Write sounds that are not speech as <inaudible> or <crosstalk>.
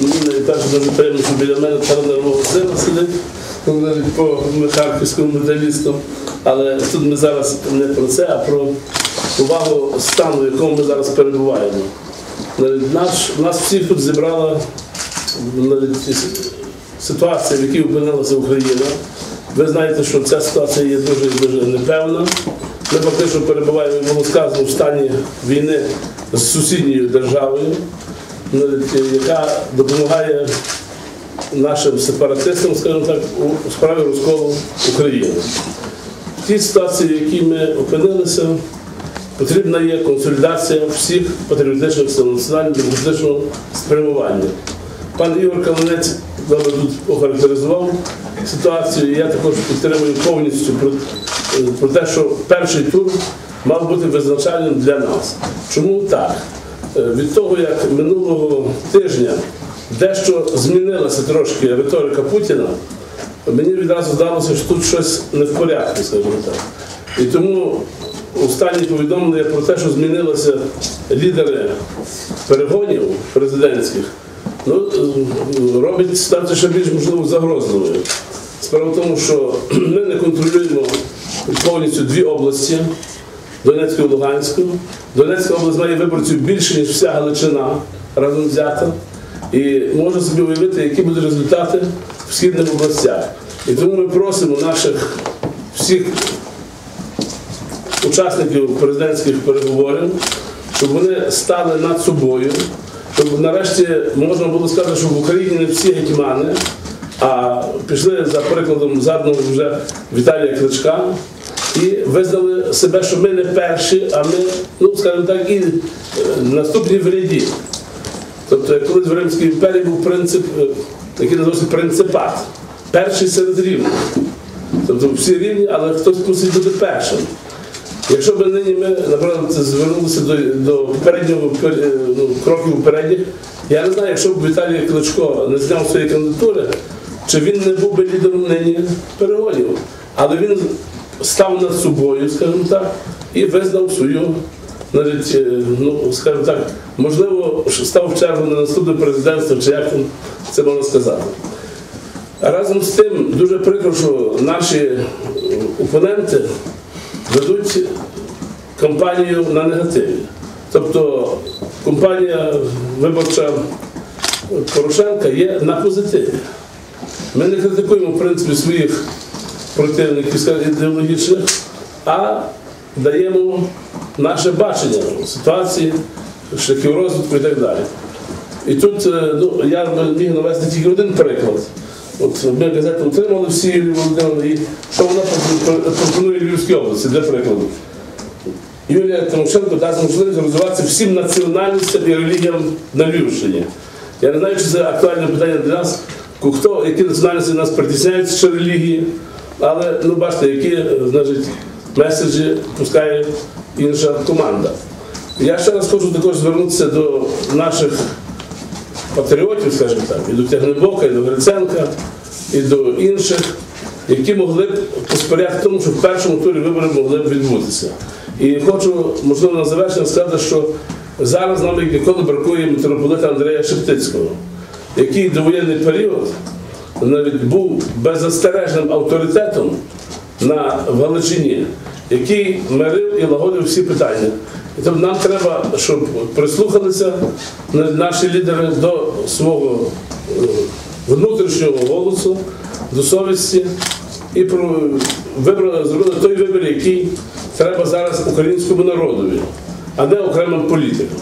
Мені навіть теж дуже приємно, що біля мене Тарана Васила сидить, ну, навіть по харківському медалістам. Але тут ми зараз не про це, а про увагу стану, в якому ми зараз перебуваємо. Навіть Наш, нас всіх тут зібрала навіть ситуація, в якій опинилася Україна. Ви знаєте, що ця ситуація є дуже і дуже непевна. Ми фактично перебуваємо, було сказано, в стані війни з сусідньою державою, навіть, яка допомагає нашим сепаратистам, скажімо так, у справі розколу України. В тій ситуації, в якій ми опинилися, потрібна є консолідація всіх патріотичних сил національно-демократичного спрямування. Пан Ігор Калинець добре тут охарактеризував ситуацію. і Я також підтримую повністю про, е, про те, що перший тур мав бути визначальним для нас. Чому так? Е, Від того, як минулого тижня дещо змінилася трошки риторика Путіна, мені відразу здалося, що тут щось не в порядку, скажімо так. І тому останні повідомлення про те, що змінилися лідери перегонів президентських, ну, е, робить ситуацію ще більш можливо загрозливою. Справа в тому, що <clears throat> ми не контролюємо повністю дві області Донецьку і Луганську. Донецька область має виборців більше, ніж вся Галичина разом взята. І можна собі уявити, які будуть результати в східних областях. І тому ми просимо наших всіх учасників президентських переговорів, щоб вони стали над собою, щоб нарешті можна було сказати, що в Україні не всі гетьмани, а пішли за прикладом згаданого вже Віталія Кличка і визнали себе, що ми не перші, а ми, ну скажімо так, і е, наступні в ряді. Тобто, як колись в Римській імперії був принцип, е, який називався принципат. Перший серед рівних. Тобто всі рівні, але хтось мусить бути першим. Якщо б нині ми, наприклад, звернулися до, до попереднього ну, кроків передніх, я не знаю, якщо б Віталій Кличко не зняв своєї кандидатури, чи він не був би лідером нині перегонів. Але він став над собою, скажімо так, і визнав свою, навіть, е, ну, скажімо так, можливо, став в чергу на наступне президентство, чи як це можна сказати. Разом з тим дуже прикро, що наші опоненти ведуть кампанію на негативі. Тобто кампанія виборча Порошенка є на позитиві. Ми не критикуємо в принципі своїх противників скажімо, ідеологічних, а даємо наше бачення ситуації, шляхів розвитку і так далі. І тут е, ну, я міг навести тільки один приклад. От ми газету отримали всі Юлію і що вона пропо- пропонує Львівській області, для прикладу. Юлія Тимошенко дасть можливість розвиватися всім національностям і релігіям на Львівщині. Я не знаю, чи це актуальне питання для нас, хто, які національності нас притісняють чи релігії, але ну, бачите, які значить, меседжі пускає інша команда. Я ще раз хочу також звернутися до наших патріотів, скажімо так, і до Тягнебока, і до Гриценка, і до інших, які могли б посприяти тому, що в першому турі вибори могли б відбутися. І хочу, можливо, на завершення сказати, що зараз нам як ніколи бракує митрополита Андрія Шептицького, який до воєнний період навіть був беззастережним авторитетом на Галичині, який мирив і лагодив всі питання. І тому нам треба, щоб прислухалися наші лідери до свого е, внутрішнього голосу, до совісті і вибрали зробили той вибір, який треба зараз українському народові, а не окремим політикам.